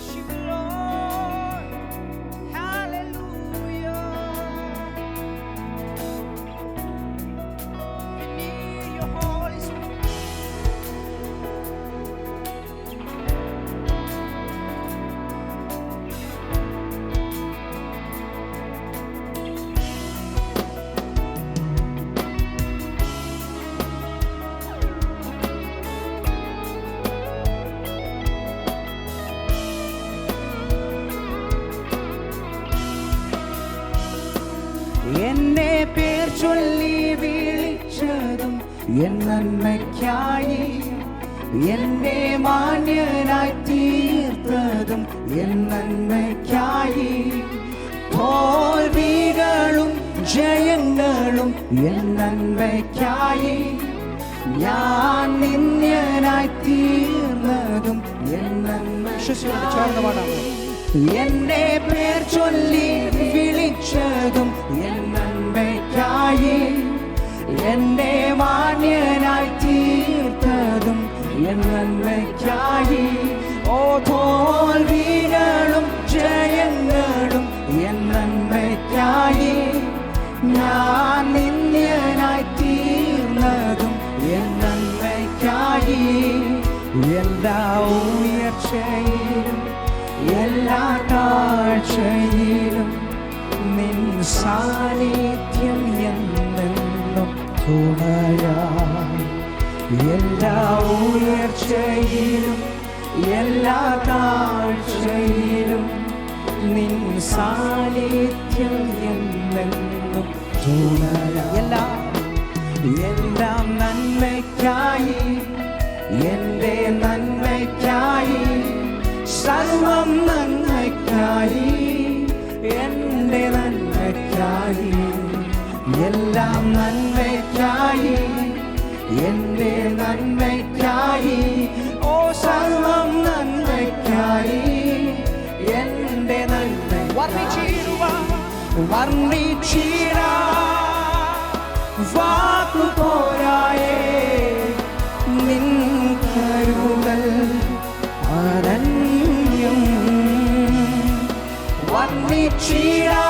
she N നന്മയ്ക്കായി എന്നെ മാന്യനായി തീർത്തതും N നന്മയ്ക്കായി. തോൽവികളും ജയങ്ങളും എൻ നന്മയ്ക്കായി. ഞാൻ നിന്യനായി തീർന്നതും എൻ നന്മ. എന്നെ പേർ ചൊല്ലി എൻ നന്മയ്ക്കായി ഓ തോൽവികളും ജയങ്ങളും എൻ നന്മയ്ക്കായി. ഞാൻ നിന്യനായി തീർന്നതും എൻ നന്മയ്ക്കായി. എല്ലാ ഉയർച്ചയിലും എല്ലാ താഴ്ചയിലും നിൻ സാന്നിധ്യം എന്നെന്നും തുണയായി എല്ലാ ഉയർച്ചയിലും എല്ലാ താഴ്ചയിലും നിൻ സാന്നിധ്യം എന്നെന്നും എല്ലാ എല്ലാം നന്മയ്ക്കായി എന്റെ നന്മയ്ക്കായി സർവം നന്മയ്ക്കായി എന്റെ നന്മയ്ക്കായി എല്ലാം നന്മയ്ക്കായി എന്റെ നന്മയ്ക്കായി. ഓ സർവം നന്മയ്ക്കായി. എന്റെ നന്മ വർണിച്ചിടുവാൻ വർണിച്ചിടാ. വാക്കു പോരായേ. നിൻ കരുതൽ അനന്യം വർണിച്ചിടാ.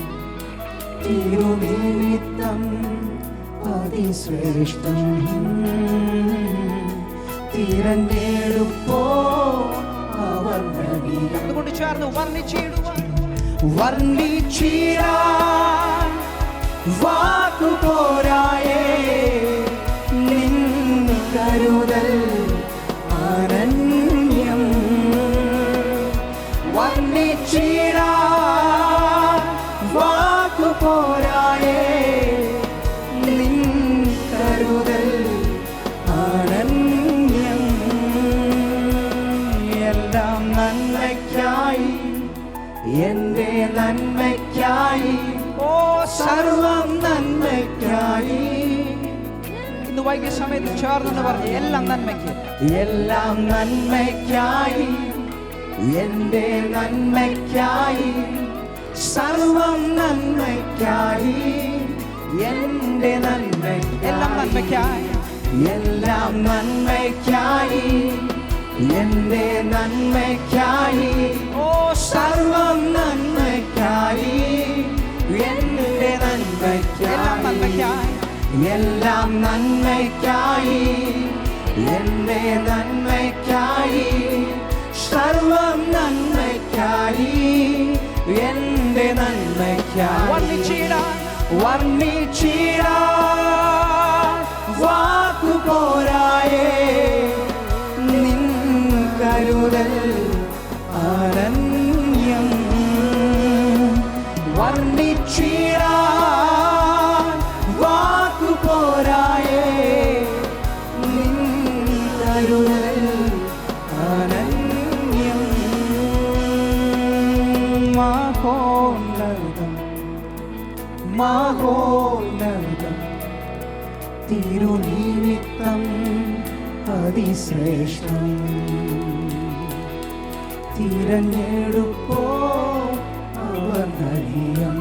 തിരുനിമിത്തം അതിശ്രേഷ്ഠം. തിരഞ്ഞെടുപ്പോ അവർ കൊണ്ട് ചേർന്ന് വർണിച്ചിടുവാൻ. വർണിച്ചിടാൻ വാക്കു പോരായേ. നിൻ കരുതൽ അനന്യം വർണിച്ചിടാൻ പോരായേ നിൻ കരുതൽ എല്ലാം നന്മയ്ക്കായി എന്റെ നന്മയ്ക്കായി ഓ സർവം നന്മയ്ക്കായി. ഇന്ന് വൈകിയ സമയത്ത് ചേർന്നെന്ന് പറഞ്ഞു എല്ലാം നന്മയ്ക്ക്. എല്ലാം നന്മയ്ക്കായി എന്റെ നന്മയ്ക്കായി. സർവം നന്മയ്ക്കായി എന്റെ എന്റെ എല്ലാം നന്മയ്ക്കായി. എല്ലാം നന്മയ്ക്കായി എന്റെ നന്മയ്ക്കായി ഓ സർവം നന്മയ്ക്കായി എന്റെ എല്ലാം നന്മയ്ക്കായി. നന്മയ്ക്കായി എല്ലാം നന്മയ്ക്കായി എന്റെ നന്മയ്ക്കായി. വർണിച്ചിടാൻ വർണിച്ചിടാ വാക്കു പോരായേ നിൻ കരുതൽ തിരുനിമിത്തം അതിശ്രേഷ്ഠം. തിരഞ്ഞെടുപ്പോ അവർണനീയം.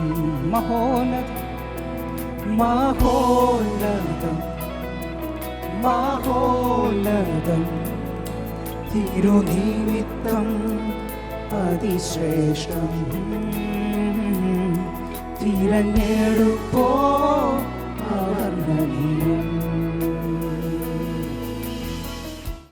മഹോന്നത. മഹോന്നതം. മഹോന്നതം. തിരുനിമിത്തം അതിശ്രേഷ്ഠം. തിരഞ്ഞെടുപ്പോ that he knows.